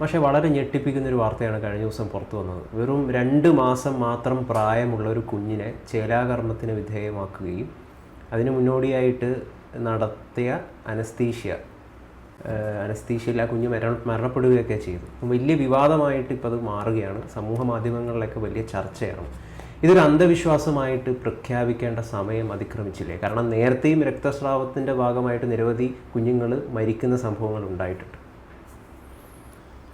പക്ഷേ വളരെ ഞെട്ടിപ്പിക്കുന്ന ഒരു വാർത്തയാണ് കഴിഞ്ഞ ദിവസം പുറത്തു വന്നത്. വെറും രണ്ട് മാസം മാത്രം പ്രായമുള്ള ഒരു കുഞ്ഞിനെ ചേലാകർമ്മത്തിന് വിധേയമാക്കുകയും അതിന് മുന്നോടിയായിട്ട് നടത്തിയ അനസ്തീഷ്യ അനസ്തീഷ്യയിൽ ആ കുഞ്ഞ് മരണ മരണപ്പെടുകയൊക്കെ ചെയ്തു. വലിയ വിവാദമായിട്ട് ഇപ്പോൾ അത് മാറുകയാണ്. സമൂഹ മാധ്യമങ്ങളിലൊക്കെ വലിയ ചർച്ചയാണ്. ഇതൊരു അന്ധവിശ്വാസമായിട്ട് പ്രഖ്യാപിക്കേണ്ട സമയം അതിക്രമിച്ചില്ലേ? കാരണം നേരത്തെയും രക്തസ്രാവത്തിന്റെ ഭാഗമായിട്ട് നിരവധി കുഞ്ഞുങ്ങൾ മരിക്കുന്ന സംഭവങ്ങൾ ഉണ്ടായിട്ടുണ്ട്.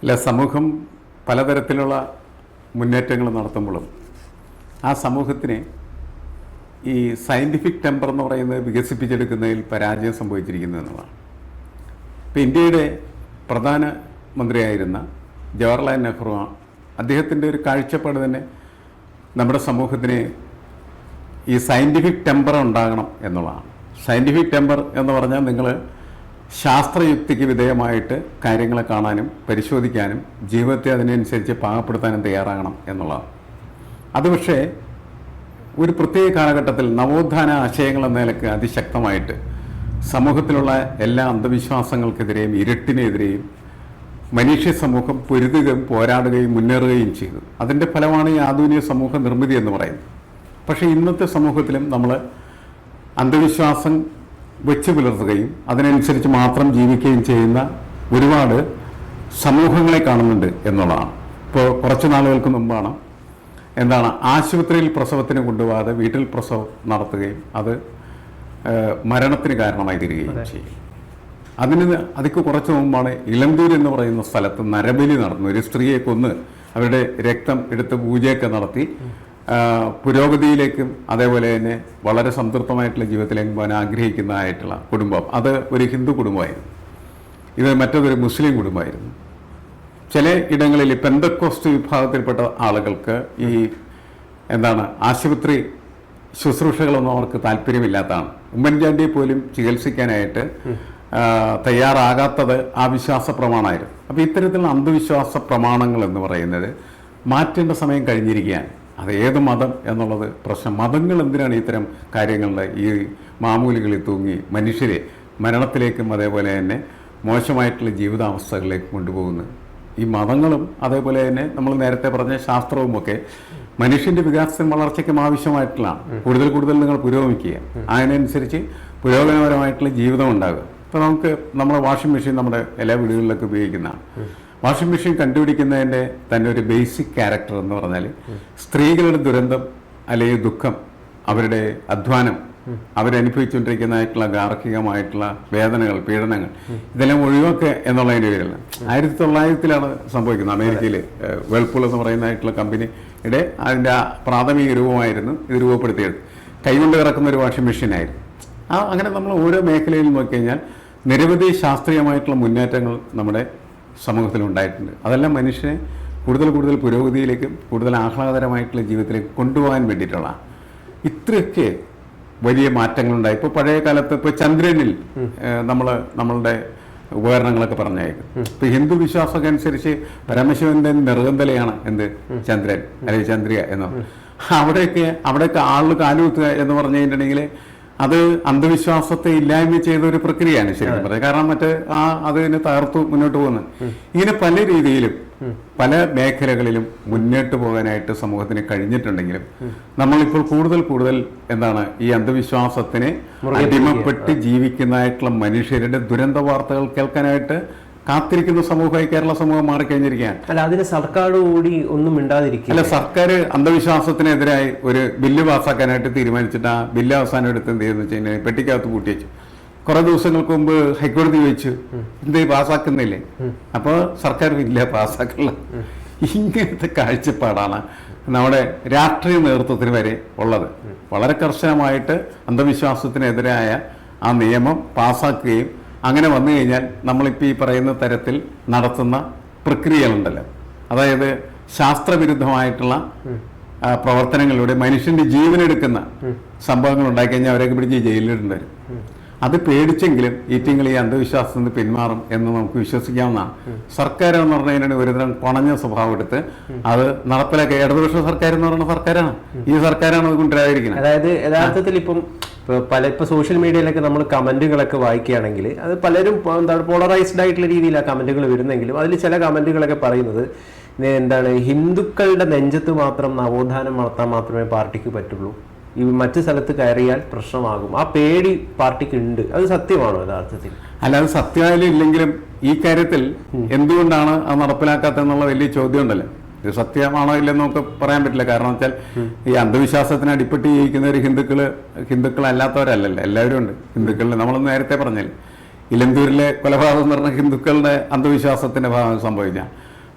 അല്ല സമൂഹം പലതരത്തിലുള്ള മുന്നേറ്റങ്ങൾ നടത്തുമ്പോഴും ആ സമൂഹത്തിന് ഈ സയന്റിഫിക് ടെമ്പർ എന്ന് പറയുന്നത് വികസിപ്പിച്ചെടുക്കുന്നതിൽ പരാജയം സംഭവിച്ചിരിക്കുന്നു എന്നുള്ളതാണ്. ഇപ്പം ഇന്ത്യയുടെ പ്രധാന മന്ത്രിയായിരുന്ന ജവഹർലാൽ നെഹ്റു അദ്ദേഹത്തിന്റെ ഒരു കാഴ്ചപ്പാട് തന്നെ നമ്മുടെ സമൂഹത്തിന് ഈ സയന്റിഫിക് ടെമ്പർ ഉണ്ടാകണം എന്നുള്ളതാണ്. സയന്റിഫിക് ടെമ്പർ എന്ന് പറഞ്ഞാൽ നിങ്ങൾ ശാസ്ത്രയുക്തിക്ക് വിധേയമായിട്ട് കാര്യങ്ങളെ കാണാനും പരിശോധിക്കാനും ജീവിതത്തെ അതിനനുസരിച്ച് പാകപ്പെടുത്താനും തയ്യാറാകണം എന്നുള്ളതാണ്. അത് പക്ഷേ ഒരു പ്രത്യേക കാലഘട്ടത്തിൽ നവോത്ഥാന ആശയങ്ങൾ എന്ന നിലയ്ക്ക് അതിശക്തമായിട്ട് സമൂഹത്തിലുള്ള എല്ലാ അന്ധവിശ്വാസങ്ങൾക്കെതിരെയും ഇരുട്ടിനെതിരെയും മനുഷ്യ സമൂഹം പൊരുതുകയും പോരാടുകയും മുന്നേറുകയും ചെയ്തു. അതിന്റെ ഫലമാണ് ഈ ആധുനിക സമൂഹ നിർമ്മിതി എന്ന് പറയുന്നത്. പക്ഷേ ഇന്നത്തെ സമൂഹത്തിലും നമ്മൾ അന്ധവിശ്വാസം വെച്ച് പുലർത്തുകയും അതിനനുസരിച്ച് മാത്രം ജീവിക്കുകയും ചെയ്യുന്ന ഒരുപാട് സമൂഹങ്ങളെ കാണുന്നുണ്ട് എന്നുള്ളതാണ്. ഇപ്പോൾ കുറച്ച് നാളുകൾക്ക് മുമ്പാണ് എന്താണ് ആശുപത്രിയിൽ പ്രസവത്തിന് കൊണ്ടുപോകാതെ വീട്ടിൽ പ്രസവം നടത്തുകയും അത് മരണത്തിന് കാരണമായി തീരുകയും ചെയ്യും. അതിന് അതിക്ക് കുറച്ച് മുമ്പാണ് ഇലന്തൂർ എന്ന് പറയുന്ന സ്ഥലത്ത് നരബലി നടന്നു. ഒരു സ്ത്രീയെ കൊന്ന് അവരുടെ രക്തം എടുത്ത് പൂജയൊക്കെ നടത്തി പുരോഗതിയിലേക്കും അതേപോലെ തന്നെ വളരെ സംതൃപ്തമായിട്ടുള്ള ജീവിതത്തിലേക്കും പോകാൻ ആഗ്രഹിക്കുന്നതായിട്ടുള്ള കുടുംബം. അത് ഒരു ഹിന്ദു കുടുംബമായിരുന്നു. ഇത് മറ്റതൊരു മുസ്ലിം കുടുംബമായിരുന്നു. ചില ഇടങ്ങളിൽ പെന്തക്കോസ്റ്റ് വിഭാഗത്തിൽപ്പെട്ട ആളുകൾക്ക് ഈ എന്താണ് ആശുപത്രി ശുശ്രൂഷകളൊന്നും അവർക്ക് താല്പര്യമില്ലാത്തതാണ്. ഉമ്മൻചാണ്ടിയെ പോലും ചികിത്സിക്കാനായിട്ട് തയ്യാറാകാത്തത് ആ വിശ്വാസ പ്രമാണമായിരുന്നു. അപ്പോൾ ഇത്തരത്തിലുള്ള അന്ധവിശ്വാസ പ്രമാണങ്ങൾ എന്ന് പറയുന്നത് മാറ്റേണ്ട സമയം കഴിഞ്ഞിരിക്കുകയാണ്. അത് ഏത് മതം എന്നുള്ളത് പ്രശ്നം. മതങ്ങൾ എന്തിനാണ് ഇത്തരം കാര്യങ്ങളിൽ ഈ മാമൂലികളിൽ തൂങ്ങി മനുഷ്യരെ മരണത്തിലേക്കും അതേപോലെ തന്നെ മോശമായിട്ടുള്ള ജീവിതാവസ്ഥകളിലേക്ക് കൊണ്ടുപോകുന്നത്? ഈ മതങ്ങളും അതേപോലെ തന്നെ നമ്മൾ നേരത്തെ പറഞ്ഞ ശാസ്ത്രവും ഒക്കെ മനുഷ്യന്റെ വികാസത്തിനും വളർച്ചയ്ക്കും ആവശ്യമായിട്ടുള്ളതാണ് കൂടുതൽ കൂടുതൽ നിങ്ങൾ പുരോഗമിക്കുക. അതിനനുസരിച്ച് പുരോഗമനപരമായിട്ടുള്ള ജീവിതം ഉണ്ടാകുക. ഇപ്പോൾ നമുക്ക് നമ്മുടെ വാഷിംഗ് മെഷീൻ നമ്മുടെ എല്ലാ വീടുകളിലൊക്കെ ഉപയോഗിക്കുന്നതാണ്. വാഷിംഗ് മെഷീൻ കണ്ടുപിടിക്കുന്നതിന്റെ തന്നെ ഒരു ബേസിക് ക്യാരക്ടർ എന്ന് പറഞ്ഞാൽ സ്ത്രീകളുടെ ദുരന്തം അല്ലെങ്കിൽ ദുഃഖം അവരുടെ അധ്വാനം അവരനുഭവിച്ചുകൊണ്ടിരിക്കുന്നതായിട്ടുള്ള ഗാർഹികമായിട്ടുള്ള വേദനകൾ പീഡനങ്ങൾ ഇതെല്ലാം ഒഴിവാക്കുക എന്നുള്ളതിന്റെ പേരില്ല ആയിരത്തി തൊള്ളായിരത്തിലാണ് സംഭവിക്കുന്നത്. അമേരിക്കയിൽ വേൾപൂൾ എന്ന് പറയുന്നതായിട്ടുള്ള കമ്പനിയുടെ അതിന്റെ പ്രാഥമിക രൂപമായിരുന്നു ഇത് രൂപപ്പെടുത്തിയത്. കൈകൊണ്ട് കിടക്കുന്ന ഒരു വാഷിംഗ് മെഷീനായിരുന്നു. ആ അങ്ങനെ നമ്മൾ ഓരോ മേഖലയിൽ നോക്കിക്കഴിഞ്ഞാൽ നിരവധി ശാസ്ത്രീയമായിട്ടുള്ള മുന്നേറ്റങ്ങൾ നമ്മുടെ സമൂഹത്തിൽ ഉണ്ടായിട്ടുണ്ട് അതെല്ലാം മനുഷ്യനെ കൂടുതൽ കൂടുതൽ പുരോഗതിയിലേക്ക് കൂടുതൽ ആഹ്ലാദകരമായിട്ടുള്ള ജീവിതത്തിലേക്ക് കൊണ്ടുപോകാൻ വേണ്ടിയിട്ടുള്ള ഇത്രയൊക്കെ വലിയ മാറ്റങ്ങളുണ്ടായി. ഇപ്പോൾ പഴയ കാലത്ത് ഇപ്പോൾ ചന്ദ്രനിൽ നമ്മൾ നമ്മളുടെ ഉപകരണങ്ങളൊക്കെ പറഞ്ഞേക്കും ഇപ്പൊ ഹിന്ദു വിശ്വാസമൊക്കെ അനുസരിച്ച് പരമശിവന്റെ നിർഗന്ധലയാണ് എന്ത്? ചന്ദ്രൻ അല്ലെങ്കിൽ ചന്ദ്രിയ എന്ന് അവിടെയൊക്കെ അവിടെയൊക്കെ ആൾ കാലുകുത്തുക എന്ന് പറഞ്ഞു കഴിഞ്ഞിട്ടുണ്ടെങ്കിൽ അത് അന്ധവിശ്വാസത്തെ ഇല്ലായ്മ ചെയ്ത ഒരു പ്രക്രിയയാണ് ശരിക്കും പറയാം കാരണം മറ്റേ ആ അതിനെ തകർത്തു മുന്നോട്ട് പോകുന്നത് ഇങ്ങനെ പല രീതിയിലും പല മേഖലകളിലും മുന്നോട്ട് പോകാനായിട്ട് സമൂഹത്തിന് കഴിഞ്ഞിട്ടുണ്ടെങ്കിലും നമ്മളിപ്പോൾ കൂടുതൽ കൂടുതൽ എന്താണ് ഈ അന്ധവിശ്വാസത്തിന് അടിമപ്പെട്ട് ജീവിക്കുന്നതായിട്ടുള്ള മനുഷ്യരുടെ ദുരന്ത വാർത്തകൾ കേൾക്കാനായിട്ട് കാത്തിരിക്കുന്ന സമൂഹമായി കേരള സമൂഹം മാറിക്കഴിഞ്ഞിരിക്കുകയാണ്. അല്ല അതിന് സർക്കാർ കൂടി ഒന്നും മിണ്ടാതിരിക്കില്ല. അല്ല സർക്കാർ അന്ധവിശ്വാസത്തിനെതിരായി ഒരു ബില്ല് പാസ്സാക്കാനായിട്ട് തീരുമാനിച്ചിട്ട് ആ ബില്ല് അവസാനം എടുത്ത് എന്ത് ചെയ്യുന്നു വെച്ച് കഴിഞ്ഞാൽ പെട്ടിക്കകത്ത് കൂട്ടി വെച്ചു. കുറെ ദിവസങ്ങൾക്ക് മുമ്പ് ഹൈക്കോടതി ചോദിച്ചു എന്ത് പാസ്സാക്കുന്നില്ലേ അപ്പോൾ സർക്കാർ ബില്ല് പാസ്സാക്കില്ല ഇങ്ങനത്തെ കാഴ്ചപ്പാടാണ് നമ്മുടെ രാഷ്ട്രീയ നേതൃത്വത്തിന് വരെ ഉള്ളത്. വളരെ കർശനമായിട്ട് അന്ധവിശ്വാസത്തിനെതിരായ ആ നിയമം പാസ്സാക്കുകയും അങ്ങനെ വന്നു കഴിഞ്ഞാൽ നമ്മളിപ്പോൾ ഈ പറയുന്ന തരത്തിൽ നടത്തുന്ന പ്രക്രിയകളുണ്ടല്ലോ. അതായത് ശാസ്ത്രവിരുദ്ധമായിട്ടുള്ള പ്രവർത്തനങ്ങളിലൂടെ മനുഷ്യന്റെ ജീവനെടുക്കുന്ന സംഭവങ്ങൾ ഉണ്ടാക്കി കഴിഞ്ഞാൽ അവരൊക്കെ പിടിച്ച് ജയിലിലിടേണ്ടി വരും. അത് പേടിച്ചെങ്കിലും ഈറ്റിങ്ങൾ ഈ അന്ധവിശ്വാസത്തിൽ നിന്ന് പിന്മാറും എന്ന് നമുക്ക് വിശ്വസിക്കാവുന്നതാണ്. സർക്കാർ എന്ന് പറഞ്ഞു കഴിഞ്ഞാൽ ഒരുതരം പണഞ്ഞ സ്വഭാവം എടുത്ത് അത് നടപ്പിലാക്കി ഇടതുപക്ഷ സർക്കാർ എന്ന് പറയുന്ന സർക്കാരാണ്. ഈ സർക്കാരാണ് അത് കൊണ്ടുവരാതിരിക്കുന്നത്. അതായത് യഥാർത്ഥത്തിൽ ഇപ്പം പല ഇപ്പൊ സോഷ്യൽ മീഡിയയിലൊക്കെ നമ്മൾ കമന്റുകളൊക്കെ വായിക്കുകയാണെങ്കിൽ അത് പലരും എന്താണ് പോളറൈസ്ഡ് ആയിട്ടുള്ള രീതിയിലാണ് കമന്റുകൾ വരുന്നെങ്കിലും അതിൽ ചില കമന്റുകളൊക്കെ പറയുന്നത് എന്താണ് ഹിന്ദുക്കളുടെ നെഞ്ചത്ത് മാത്രം നവോത്ഥാനം വളർത്താൻ മാത്രമേ പാർട്ടിക്ക് പറ്റുള്ളൂ. ഈ മറ്റു സ്ഥലത്ത് കയറിയാൽ പ്രശ്നമാകും. ആ പേടി പാർട്ടിക്ക് ഉണ്ട്. അത് സത്യമാണോ യഥാർത്ഥത്തിൽ? അല്ലാതെ സത്യമായാലും ഇല്ലെങ്കിലും ഈ കാര്യത്തിൽ എന്തുകൊണ്ടാണ് അത് നടപ്പിലാക്കാത്തെന്നുള്ള വലിയ ചോദ്യം ഉണ്ടല്ലോ ഇത് സത്യമാണോ ഇല്ലെന്ന് നമുക്ക് പറയാൻ പറ്റില്ല. കാരണം വെച്ചാൽ ഈ അന്ധവിശ്വാസത്തിന് അടിപ്പെട്ട് ജീവിക്കുന്നവർ ഹിന്ദുക്കൾ ഹിന്ദുക്കളല്ലാത്തവരല്ലല്ലോ? എല്ലാവരും ഉണ്ട്. ഹിന്ദുക്കളിൽ നമ്മൾ നേരത്തെ പറഞ്ഞില്ലേ? ഇലന്തൂരിലെ കൊലപാതകം എന്ന് പറഞ്ഞ ഹിന്ദുക്കളുടെ അന്ധവിശ്വാസത്തിന്റെ ഭാഗം സംഭവിച്ച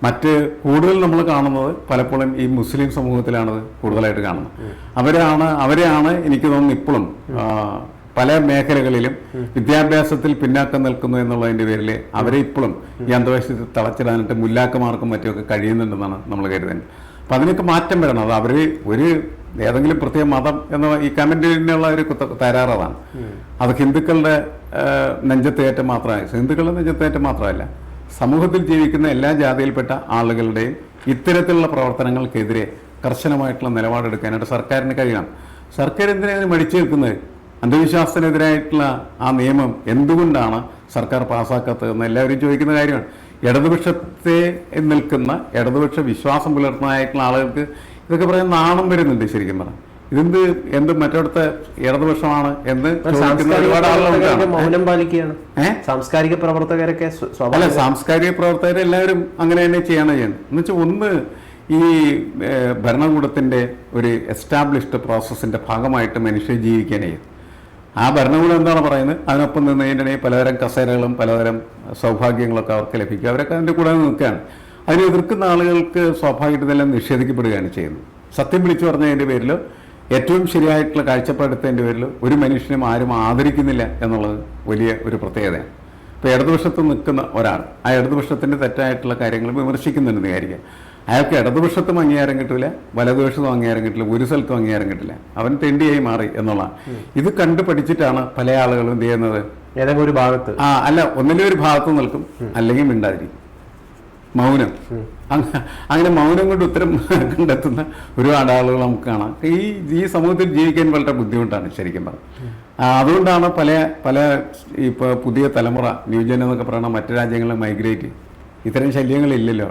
മറ്റ് കൂടുതൽ നമ്മൾ കാണുന്നത് പലപ്പോഴും ഈ മുസ്ലിം സമൂഹത്തിലാണ് കൂടുതലായിട്ട് കാണുന്നത്. അവരാണ് അവരെയാണ് എനിക്ക് തോന്നുന്നു ഇപ്പോഴും പല മേഖലകളിലും വിദ്യാഭ്യാസത്തിൽ പിന്നാക്കം നിൽക്കുന്നു എന്നുള്ളതിന്റെ പേരിൽ അവരെ ഇപ്പോഴും ഈ അന്ധവിശ്വാസത്തിൽ തളച്ചിടാനായിട്ട് മുല്ലാക്കമാർക്കും മറ്റുമൊക്കെ കഴിയുന്നുണ്ടെന്നാണ് നമ്മൾ കരുതുന്നത്. അപ്പൊ അതിനൊക്കെ മാറ്റം വരണം. അത് അവർ ഒരു ഏതെങ്കിലും പ്രത്യേക മതം എന്ന ഈ കമന്റിനുള്ള ഒരു തരാറതാണ് അത് ഹിന്ദുക്കളുടെ നെഞ്ചത്തേറ്റം മാത്രമല്ല ഹിന്ദുക്കളുടെ നെഞ്ചത്തേറ്റം മാത്രമല്ല. സമൂഹത്തിൽ ജീവിക്കുന്ന എല്ലാ ജാതിയിൽപ്പെട്ട ആളുകളുടെയും ഇത്തരത്തിലുള്ള പ്രവർത്തനങ്ങൾക്കെതിരെ കർശനമായിട്ടുള്ള നിലപാടെടുക്കാനായിട്ട് സർക്കാരിന് കഴിയണം. സർക്കാർ എന്തിനാണ് മടിച്ചു നിൽക്കുന്നത്? അന്ധവിശ്വാസത്തിനെതിരായിട്ടുള്ള ആ നിയമം എന്തുകൊണ്ടാണ് സർക്കാർ പാസ്സാക്കാത്തതെന്ന് എല്ലാവരും ചോദിക്കുന്ന കാര്യമാണ്. ഇടതുപക്ഷത്തെ നിൽക്കുന്ന ഇടതുപക്ഷ വിശ്വാസം പുലർത്തുന്നതായിട്ടുള്ള ആളുകൾക്ക് ഇതൊക്കെ പറയാൻ നാണം വരുന്നുണ്ട് ശരിക്കും പറഞ്ഞാൽ. ഇതെന്ത് എന്ത് മറ്റടുത്ത ഇടതുപക്ഷമാണ് എന്ന് ഒരുപാട് മൗനം പാലിക്കുകയാണ്. സാംസ്കാരിക പ്രവർത്തകരൊക്കെ അല്ല സാംസ്കാരിക പ്രവർത്തകർ എല്ലാവരും അങ്ങനെ തന്നെ ചെയ്യാണ് ചെയ്യുന്നത് എന്ന് വെച്ചാൽ ഒന്ന് ഈ ഭരണകൂടത്തിന്റെ ഒരു എസ്റ്റാബ്ലിഷ്ഡ് പ്രോസസ്സിന്റെ ഭാഗമായിട്ട് മനുഷ്യർ ജീവിക്കാനേ ആ ഭരണകൂടം എന്താണ് പറയുന്നത്? അതിനൊപ്പം നിന്നതിന്റെ പലതരം കസേരകളും പലതരം സൗഭാഗ്യങ്ങളൊക്കെ അവർക്ക് ലഭിക്കും. അവരൊക്കെ അതിന്റെ കൂടെ നിൽക്കുകയാണ്. അതിനെ എതിർക്കുന്ന ആളുകൾക്ക് സ്വാഭാവികമായിട്ട് ഇതെല്ലാം നിഷേധിക്കപ്പെടുകയാണ് ചെയ്യുന്നത്. സത്യം വിളിച്ചു പറഞ്ഞതിന്റെ പേരിൽ ഏറ്റവും ശരിയായിട്ടുള്ള കാഴ്ചപ്പാടെടുത്തതിന്റെ പേരിൽ ഒരു മനുഷ്യനും ആരും ആദരിക്കുന്നില്ല എന്നുള്ളത് വലിയ ഒരു പ്രത്യേകതയാണ്. ഇപ്പോൾ ഇടതുപക്ഷത്ത് നിൽക്കുന്ന ഒരാൾ ആ ഇടതുപക്ഷത്തിന്റെ തെറ്റായിട്ടുള്ള കാര്യങ്ങൾ വിമർശിക്കുന്നുണ്ടെന്ന് വിചാരിക്കുക. അയാൾക്ക് ഇടതുപക്ഷത്തും അംഗീകാരം കിട്ടില്ല വലതുപക്ഷത്തും അംഗീകാരം കിട്ടില്ല ഒരു സ്ഥലത്തും അംഗീകാരം കിട്ടില്ല. അവൻ തെണ്ടിയായി മാറി എന്നുള്ളതാണ്. ഇത് കണ്ടു പഠിച്ചിട്ടാണ് പല ആളുകളും എന്ത് ചെയ്യുന്നത്? ഏതെങ്കിലും ഒരു ഭാഗത്ത്. ആ അല്ല ഒന്നിലെ ഒരു ഭാഗത്ത് നിൽക്കും അല്ലെങ്കിൽ മിണ്ടാതിരിക്കും. മൗനം. അങ്ങ- അങ്ങനെ മൗനം കൊണ്ട് ഉത്തരം കണ്ടെത്തുന്ന ഒരുപാട് ആളുകൾ നമുക്ക് കാണാം. ഈ ഈ സമൂഹത്തിൽ ജീവിക്കാൻ വളരെ ബുദ്ധിമുട്ടാണ് ശരിക്കും പറഞ്ഞാൽ. അതുകൊണ്ടാണ് പല പല ഇപ്പോൾ പുതിയ തലമുറ ന്യൂജൻ എന്നൊക്കെ പറയുന്ന മറ്റു രാജ്യങ്ങളിൽ മൈഗ്രേറ്റ്. ഇത്തരം ശല്യങ്ങളില്ലല്ലോ.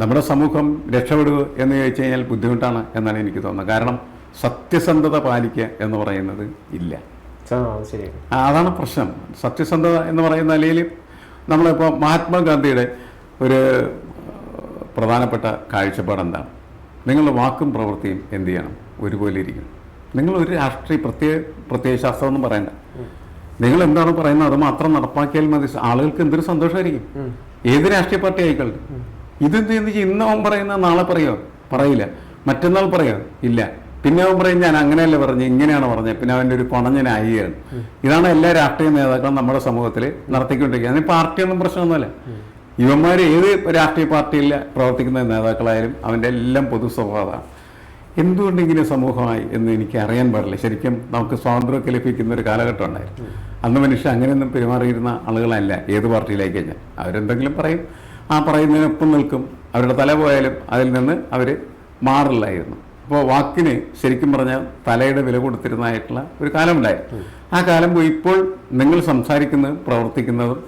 നമ്മുടെ സമൂഹം രക്ഷപ്പെടുക എന്ന് ചോദിച്ചു കഴിഞ്ഞാൽ ബുദ്ധിമുട്ടാണ് എന്നാണ് എനിക്ക് തോന്നുന്നത്. കാരണം സത്യസന്ധത പാലിക്കുക എന്ന് പറയുന്നത് ഇല്ല. അതാണ് പ്രശ്നം. സത്യസന്ധത എന്ന് പറയുന്ന നിലയിൽ നമ്മളിപ്പോൾ മഹാത്മാഗാന്ധിയുടെ ഒരു പ്രധാനപ്പെട്ട കാഴ്ചപ്പാട് എന്താണ്? നിങ്ങളുടെ വാക്കും പ്രവൃത്തിയും എന്ത് ചെയ്യണം? ഒരുപോലെ ഇരിക്കണം. നിങ്ങൾ ഒരു രാഷ്ട്രീയ പ്രത്യേക പ്രത്യേക ശാസ്ത്രമൊന്നും പറയണ്ട. നിങ്ങൾ എന്താണ് പറയുന്നത്? അത് മാത്രം നടപ്പാക്കിയാൽ മതി. ആളുകൾക്ക് എന്തൊരു സന്തോഷമായിരിക്കും? ഏത് രാഷ്ട്രീയ പാർട്ടി ആയിക്കോട്ടെ. ഇതെന്ത് ചെയ്യുന്ന? ഇന്ന് അവൻ പറയുന്ന നാളെ പറയോ? പറയില്ല. മറ്റന്നാൾ പറയോ? ഇല്ല. പിന്നെ അവൻ പറയും ഞാൻ അങ്ങനെയല്ല പറഞ്ഞു ഇങ്ങനെയാണ് പറഞ്ഞത്. പിന്നെ അവന്റെ ഒരു കൊണഞ്ഞനായികയാണ് ഇതാണ് എല്ലാ രാഷ്ട്രീയ നേതാക്കളും നമ്മുടെ സമൂഹത്തിൽ നടത്തിക്കൊണ്ടിരിക്കുന്നത്. അതിന് പാർട്ടിയൊന്നും പ്രശ്നമൊന്നുമല്ല. ഇവന്മാർ ഏത് രാഷ്ട്രീയ പാർട്ടിയിൽ പ്രവർത്തിക്കുന്ന നേതാക്കളായാലും അവന്റെ എല്ലാം പൊതു സ്വഭാവമാണ്. എന്തുകൊണ്ട് ഇങ്ങനെ സമൂഹമായി എന്ന് എനിക്ക് അറിയാൻ പാടില്ല. ശരിക്കും നമുക്ക് സ്വാതന്ത്ര്യമൊക്കെ ലഭിക്കുന്ന ഒരു കാലഘട്ടം ഉണ്ടായിരുന്നു. അന്ന് മനുഷ്യർ അങ്ങനെയൊന്നും പെരുമാറിയിരുന്ന ആളുകളല്ല ഏത് പാർട്ടിയിലേക്ക് കഴിഞ്ഞാൽ. അവരെന്തെങ്കിലും പറയും. ആ പറയുന്നതിനൊപ്പം നിൽക്കും. അവരുടെ തല പോയാലും അതിൽ നിന്ന് അവർ മാറില്ലായിരുന്നു അപ്പോൾ വാക്കിന് ശരിക്കും പറഞ്ഞാൽ തലയുടെ വില കൊടുത്തിരുന്നതായിട്ടുള്ള ഒരു കാലമുണ്ടായിരുന്നു ആ കാലം പോയി ഇപ്പോൾ നിങ്ങൾ സംസാരിക്കുന്നതും പ്രവർത്തിക്കുന്നതും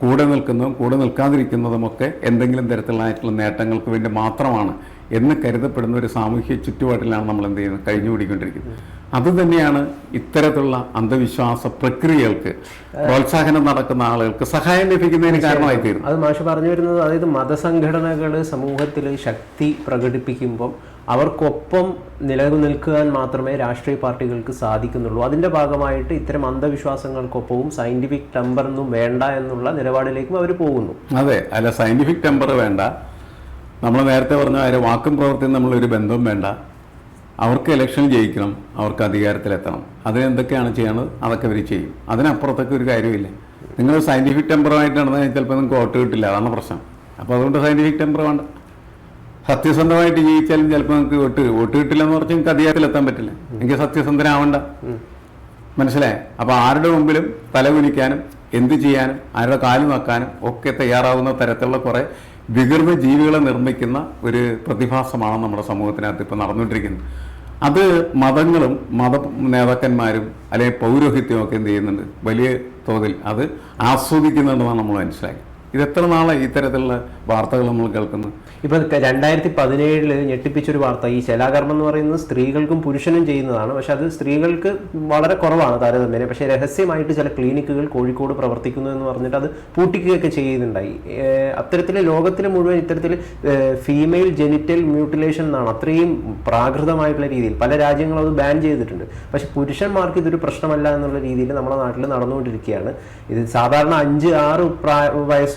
കൂടെ നിൽക്കുന്നതും കൂടെ നിൽക്കാതിരിക്കുന്നതുമൊക്കെ എന്തെങ്കിലും തരത്തിലുള്ള നേട്ടങ്ങൾക്ക് വേണ്ടി മാത്രമാണ് എന്ന് കരുതപ്പെടുന്ന ഒരു സാമൂഹ്യ ചുറ്റുപാടിലാണ് നമ്മൾ എന്ത് ചെയ്യുന്നത്? കഴിഞ്ഞുകൂടിക്കൊണ്ടിരിക്കുന്നത് അത് തന്നെയാണ് ഇത്തരത്തിലുള്ള അന്ധവിശ്വാസ പ്രക്രിയകൾക്ക് പ്രോത്സാഹനം നടക്കുന്ന ആളുകൾക്ക് സഹായം ലഭിക്കുന്നതിന് കാരണമായി തീരുന്നത് അത് മാഷ് പറഞ്ഞു വരുന്നത് അതായത് മതസംഘടനകൾ സമൂഹത്തിൽ ശക്തി പ്രകടിപ്പിക്കുമ്പം അവർക്കൊപ്പം നിലനിൽക്കാൻ മാത്രമേ രാഷ്ട്രീയ പാർട്ടികൾക്ക് സാധിക്കുന്നുള്ളൂ. അതിന്റെ ഭാഗമായിട്ട് ഇത്തരം അന്ധവിശ്വാസങ്ങൾക്കൊപ്പവും സയന്റിഫിക് ടെമ്പറൊന്നും വേണ്ട എന്നുള്ള നിലപാടിലേക്കും അവർ പോകുന്നു. അതെ അല്ല സയന്റിഫിക് ടെമ്പർ വേണ്ട. നമ്മൾ നേരത്തെ പറഞ്ഞ കാര്യം വാക്കും പ്രവർത്തിയും നമ്മളൊരു ബന്ധവും വേണ്ട. അവർക്ക് ഇലക്ഷൻ ജയിക്കണം അവർക്ക് അധികാരത്തിലെത്തണം. അതിനെന്തൊക്കെയാണ് ചെയ്യണത് അതൊക്കെ അവർ ചെയ്യും. അതിനപ്പുറത്തൊക്കെ ഒരു കാര്യമില്ല. നിങ്ങൾ സയന്റിഫിക് ടെമ്പറുമായിട്ട് കഴിഞ്ഞാൽ ചിലപ്പോൾ നിങ്ങൾക്ക് വോട്ട് കിട്ടില്ല. അതാണ് പ്രശ്നം. അപ്പോൾ അതുകൊണ്ട് സയന്റിഫിക് ടെമ്പർ വേണ്ട. സത്യസന്ധമായിട്ട് ജീവിച്ചാലും ചിലപ്പോൾ നിങ്ങൾക്ക് വോട്ട് വോട്ട് കിട്ടില്ല എന്ന് പറഞ്ഞാൽ നിങ്ങൾക്ക് അധികാരത്തിലെത്താൻ പറ്റില്ല. എനിക്ക് സത്യസന്ധനാവണ്ട. മനസ്സിലായേ? അപ്പോൾ ആരുടെ മുമ്പിലും തലകുനിക്കാനും എന്ത് ചെയ്യാനും ആരുടെ കാൽ നോക്കാനും ഒക്കെ തയ്യാറാവുന്ന തരത്തിലുള്ള കുറേ വികൃത ജീവികളെ നിർമ്മിക്കുന്ന ഒരു പ്രതിഭാസമാണ് നമ്മുടെ സമൂഹത്തിനകത്ത് ഇപ്പോൾ നടന്നുകൊണ്ടിരിക്കുന്നത്. അത് മതങ്ങളും മത നേതാക്കന്മാരും അല്ലെങ്കിൽ പൗരോഹിത്യവും ഒക്കെ എന്ത് ചെയ്യുന്നുണ്ട്? വലിയ തോതിൽ അത് ആസ്വദിക്കുന്നുണ്ടെന്നാണ് നമ്മൾ മനസ്സിലാക്കി ഇത് എത്ര നാളെ ഇത്തരത്തിലുള്ള വാർത്തകൾ നമ്മൾ കേൾക്കുന്നത്? ഇപ്പൊ രണ്ടായിരത്തി പതിനേഴിൽ ഞെട്ടിപ്പിച്ചൊരു വാർത്ത ഈ ശലാകർമ്മം എന്ന് പറയുന്നത് സ്ത്രീകൾക്കും പുരുഷനും ചെയ്യുന്നതാണ്. പക്ഷെ അത് സ്ത്രീകൾക്ക് വളരെ കുറവാണ് താരതമ്യേന. പക്ഷേ രഹസ്യമായിട്ട് ചില ക്ലിനിക്കുകൾ കോഴിക്കോട് പ്രവർത്തിക്കുന്നു എന്ന് പറഞ്ഞിട്ട് അത് പൂട്ടിക്കുകയൊക്കെ ചെയ്യുന്നുണ്ടായി. അത്തരത്തിൽ ലോകത്തിൽ മുഴുവൻ ഇത്തരത്തിൽ ഫീമെയിൽ ജെനിറ്റൽ മ്യൂട്ടിലേഷൻ എന്നാണ് അത്രയും പ്രാകൃതമായിട്ടുള്ള രീതിയിൽ. പല രാജ്യങ്ങളും അത് ബാൻ ചെയ്തിട്ടുണ്ട്. പക്ഷെ പുരുഷന്മാർക്ക് ഇതൊരു പ്രശ്നമല്ല എന്നുള്ള രീതിയിൽ നമ്മുടെ നാട്ടിൽ നടന്നുകൊണ്ടിരിക്കുകയാണ്. ഇത് സാധാരണ അഞ്ച് ആറ് പ്രായ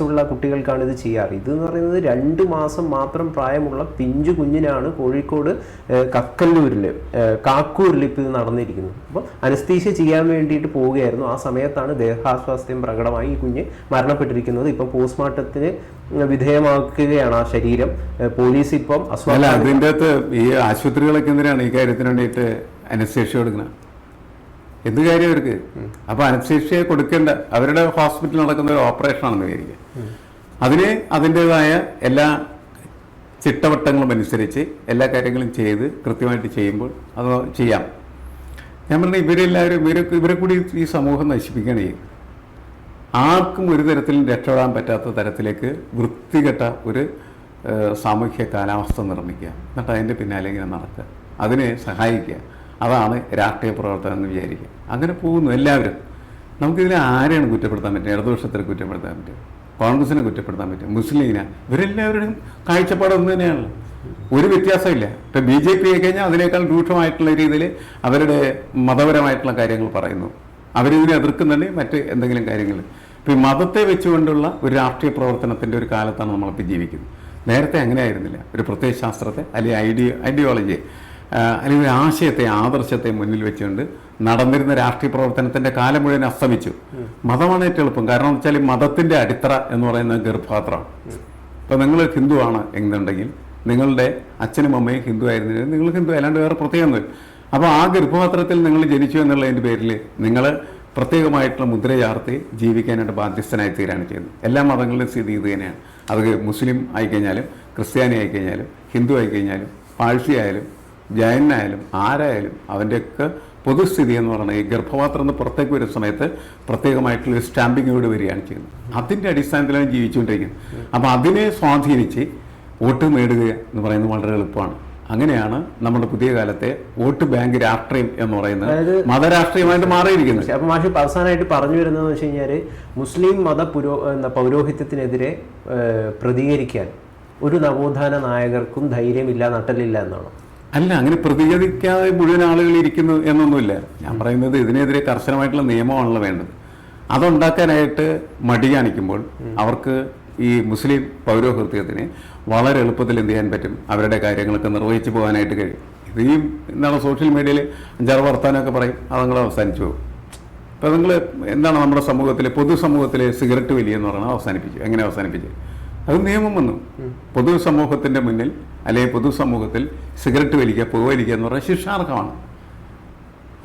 വയസ്സുള്ള കുട്ടികൾക്കാണ് ഇത് ചെയ്യാറ്. ഇത് എന്ന് പറയുന്നത് രണ്ട് മാസം മാത്രം പ്രായമുള്ള പിഞ്ചു കുഞ്ഞിനാണ് കോഴിക്കോട് കക്കല്ലൂരിൽ കാക്കൂരിൽ ഇപ്പോൾ ഇത് നടന്നിരിക്കുന്നത്. അപ്പോൾ അനസ്തീഷ്യ ചെയ്യാൻ വേണ്ടിയിട്ട് പോവുകയായിരുന്നു. ആ സമയത്താണ് ദേഹാസ്വാസ്ഥ്യം പ്രകടമായി ഈ കുഞ്ഞ് മരണപ്പെട്ടിരിക്കുന്നത്. ഇപ്പം പോസ്റ്റ്മോർട്ടത്തിന് വിധേയമാക്കുകയാണ് ആ ശരീരം. പോലീസ് ഇപ്പം അതിന്റെ അകത്ത് ഈ ആശുപത്രികളൊക്കെ എന്തിനാണ് ഈ കാര്യത്തിന് വേണ്ടിയിട്ട് അനസ്തീഷ്യ കൊടുക്കുന്നത്? എന്ത് കാര്യം അവർക്ക്? അപ്പൊ അനസ്തേഷ്യ കൊടുക്കേണ്ട അവരുടെ ഹോസ്പിറ്റലിൽ നടക്കുന്ന ഒരു ഓപ്പറേഷൻ ആണെന്ന് വിചാരിക്കുക. അതിന് അതിന്റെതായ എല്ലാ ചിട്ടവട്ടങ്ങളും അനുസരിച്ച് എല്ലാ കാര്യങ്ങളും ചെയ്ത് കൃത്യമായിട്ട് ചെയ്യുമ്പോൾ അത് ചെയ്യാം. ഞാൻ പറഞ്ഞ ഇവരെല്ലാവരും ഇവരെ ഇവരെ കൂടി ഈ സമൂഹം നശിപ്പിക്കുകയാണ് ആർക്കും ഒരു തരത്തിലും രക്ഷപ്പെടാൻ പറ്റാത്ത തരത്തിലേക്ക് വൃത്തികെട്ട ഒരു സാമൂഹ്യ കാലാവസ്ഥ നിർമ്മിക്കുക. എന്നിട്ട് അതിന്റെ പിന്നാലെ ഇങ്ങനെ നടക്കുക. അതിനെ സഹായിക്കുക. അതാണ് രാഷ്ട്രീയ പ്രവർത്തനം എന്ന് വിചാരിക്കുക. അങ്ങനെ പോകുന്നു എല്ലാവരും. നമുക്കിതിനെ ആരെയാണ് കുറ്റപ്പെടുത്താൻ പറ്റുക? ഇടതുപക്ഷത്തിന് കുറ്റപ്പെടുത്താൻ പറ്റും കോൺഗ്രസിനെ കുറ്റപ്പെടുത്താൻ പറ്റും മുസ്ലിമിനെ ഇവരെല്ലാവരുടെയും കാഴ്ചപ്പാട് ഒന്ന് തന്നെയാണല്ലോ. ഒരു വ്യത്യാസമില്ല. ഇപ്പം ബി ജെ പി കഴിഞ്ഞാൽ അതിനേക്കാൾ രൂക്ഷമായിട്ടുള്ള രീതിയിൽ അവരുടെ മതപരമായിട്ടുള്ള കാര്യങ്ങൾ പറയുന്നു. അവരിതിനെ എതിർക്കുന്നുണ്ട് മറ്റ് എന്തെങ്കിലും കാര്യങ്ങൾ. ഇപ്പം ഈ മതത്തെ വെച്ചുകൊണ്ടുള്ള ഒരു രാഷ്ട്രീയ പ്രവർത്തനത്തിന്റെ ഒരു കാലത്താണ് നമ്മളിപ്പോൾ ജീവിക്കുന്നത്. നേരത്തെ അങ്ങനെ ആയിരുന്നില്ല ഒരു പ്രത്യയശാസ്ത്രത്തെ അല്ലെങ്കിൽ ഐഡിയ ഐഡിയോളജിയെ അല്ലെങ്കിൽ ഒരു ആശയത്തെ ആദർശത്തെ മുന്നിൽ വെച്ചുകൊണ്ട് നടന്നിരുന്ന രാഷ്ട്രീയ പ്രവർത്തനത്തിന്റെ കാലം മുഴുവൻ അസ്തമിച്ചു. മതമാണ് ഏറ്റവും എളുപ്പം. കാരണം എന്ന് വെച്ചാൽ മതത്തിന്റെ അടിത്തറ എന്ന് പറയുന്ന ഗർഭപാത്രം ഇപ്പം നിങ്ങൾ ഹിന്ദുവാണ് എന്നുണ്ടെങ്കിൽ നിങ്ങളുടെ അച്ഛനും അമ്മയും ഹിന്ദു ആയിരുന്നെങ്കിൽ നിങ്ങൾ ഹിന്ദു അല്ലാണ്ട് വേറെ പ്രത്യേകമൊന്നുമില്ല. അപ്പോൾ ആ ഗർഭപാത്രത്തിൽ നിങ്ങൾ ജനിച്ചു എന്നുള്ളതിന്റെ പേരിൽ നിങ്ങൾ പ്രത്യേകമായിട്ടുള്ള മുദ്ര ചാർത്തി ജീവിക്കാനായിട്ട് ബാധ്യസ്ഥനായി തീരാണ് ചെയ്യുന്നത്. എല്ലാ മതങ്ങളിലും സ്ഥിതി ഇത് തന്നെയാണ്. അത് മുസ്ലിം ആയിക്കഴിഞ്ഞാലും ക്രിസ്ത്യാനി ആയിക്കഴിഞ്ഞാലും ഹിന്ദു ആയിക്കഴിഞ്ഞാലും പാഴ്സി ആയാലും ജൈനായാലും ആരായാലും അവന്റെയൊക്കെ പൊതുസ്ഥിതി എന്ന് പറഞ്ഞാൽ ഈ ഗർഭപാത്രം എന്ന് പുറത്തേക്ക് വരുന്ന സമയത്ത് പ്രത്യേകമായിട്ടുള്ള ഒരു കൂടി വരികയാണ് ചെയ്യുന്നത്. അതിന്റെ അടിസ്ഥാനത്തിലാണ് ജീവിച്ചുകൊണ്ടിരിക്കുന്നത്. അപ്പോൾ അതിനെ സ്വാധീനിച്ച് വോട്ട് നേടുക എന്ന് പറയുന്നത് വളരെ എളുപ്പമാണ്. അങ്ങനെയാണ് നമ്മുടെ പുതിയ കാലത്തെ വോട്ട് ബാങ്ക് രാഷ്ട്രീയം എന്ന് പറയുന്നത് അതായത് മതരാഷ്ട്രീയമായിട്ട് മാറിയിരിക്കുന്നത്. അപ്പൊ മാഷി അവസാനമായിട്ട് പറഞ്ഞു വരുന്നതെന്ന് വെച്ച് കഴിഞ്ഞാൽ മുസ്ലിം മത പുരോ പൗരോഹിത്യത്തിനെതിരെ പ്രതികരിക്കാൻ ഒരു നവോത്ഥാന നായകർക്കും ധൈര്യമില്ല നട്ടലില്ല എന്നാണ്. അല്ല അങ്ങനെ പ്രതികരിക്കാതെ മുഴുവൻ ആളുകൾ ഇരിക്കുന്നു എന്നൊന്നുമില്ല. ഞാൻ പറയുന്നത് ഇതിനെതിരെ കർശനമായിട്ടുള്ള നിയമമാണല്ലോ വേണ്ടത്. അതുണ്ടാക്കാനായിട്ട് മടി കാണിക്കുമ്പോൾ അവർക്ക് ഈ മുസ്ലിം പൗരോഹൃത്യത്തിന് വളരെ എളുപ്പത്തിൽ എന്ത് ചെയ്യാൻ പറ്റും? അവരുടെ കാര്യങ്ങളൊക്കെ നിർവഹിച്ചു പോകാനായിട്ട് കഴിയും. ഇത് ഈ എന്താണ് സോഷ്യൽ മീഡിയയിൽ അഞ്ചാറ് വർത്താനമൊക്കെ പറയും. അതങ്ങൾ അവസാനിച്ചു പോകും. ഇപ്പം നിങ്ങൾ എന്താണ് നമ്മുടെ സമൂഹത്തിലെ പൊതുസമൂഹത്തിലെ സിഗരറ്റ് വലിയെന്ന് എന്ന് പറയുന്നത് അവസാനിപ്പിച്ചു. എങ്ങനെ അവസാനിപ്പിച്ചു? അത് നിയമം വന്നു. പൊതുസമൂഹത്തിന്റെ മുന്നിൽ അല്ലെങ്കിൽ പൊതുസമൂഹത്തിൽ സിഗരറ്റ് വലിക്കുക പുകവലിക്കുക എന്ന് പറഞ്ഞാൽ ശിക്ഷാർഹമാണ്.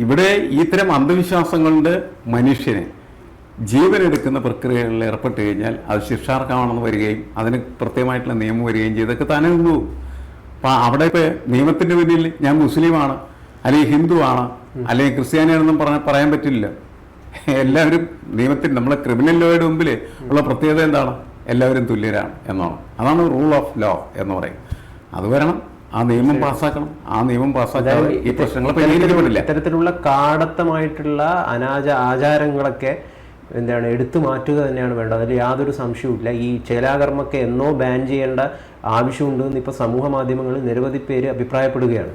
ഇവിടെ ഇത്തരം അന്ധവിശ്വാസങ്ങളുടെ മനുഷ്യനെ ജീവനെടുക്കുന്ന പ്രക്രിയകളിൽ ഏർപ്പെട്ട് കഴിഞ്ഞാൽ അത് ശിക്ഷാർഹമാണെന്ന് വരികയും അതിന് പ്രത്യേകമായിട്ടുള്ള നിയമം വരികയും ചെയ്തൊക്കെ തന്നെ നിന്നു അപ്പം അവിടെ ഇപ്പോൾ നിയമത്തിന്റെ മുന്നിൽ ഞാൻ മുസ്ലിമാണ് അല്ലെങ്കിൽ ഹിന്ദുവാണ് അല്ലെങ്കിൽ ക്രിസ്ത്യാനിയാണെന്നും പറഞ്ഞ പറയാൻ പറ്റില്ല. എല്ലാവരും നിയമത്തിൽ നമ്മളെ ക്രിമിനൽ ലോയുടെ മുമ്പിൽ ഉള്ള പ്രത്യേകത എന്താണ്? എല്ലാവരും തുല്യരാണ് എന്നാണ്. അതാണ് റൂൾ ഓഫ് ലോ എന്ന് പറയും. അത് വരണം. ആ നിയമം പാസ്സാക്കണം. ആ നിയമം പാസ്സാക്കാതെ ഈ പ്രശ്നങ്ങൾ പരിഹരിക്കപ്പെടില്ല. ഇത്തരത്തിലുള്ള കാടത്തമായിട്ടുള്ള അനാച ആചാരങ്ങളൊക്കെ എന്താണ് എടുത്തു മാറ്റുക തന്നെയാണ് വേണ്ടത്. അതിൽ യാതൊരു സംശയവുമില്ല. ഈ ചേലാകർമ്മൊക്കെ എന്നോ ബാൻ ചെയ്യേണ്ട ആവശ്യമുണ്ടെന്ന് ഇപ്പോൾ സമൂഹ മാധ്യമങ്ങളിൽ നിരവധി പേര് അഭിപ്രായപ്പെടുകയാണ്.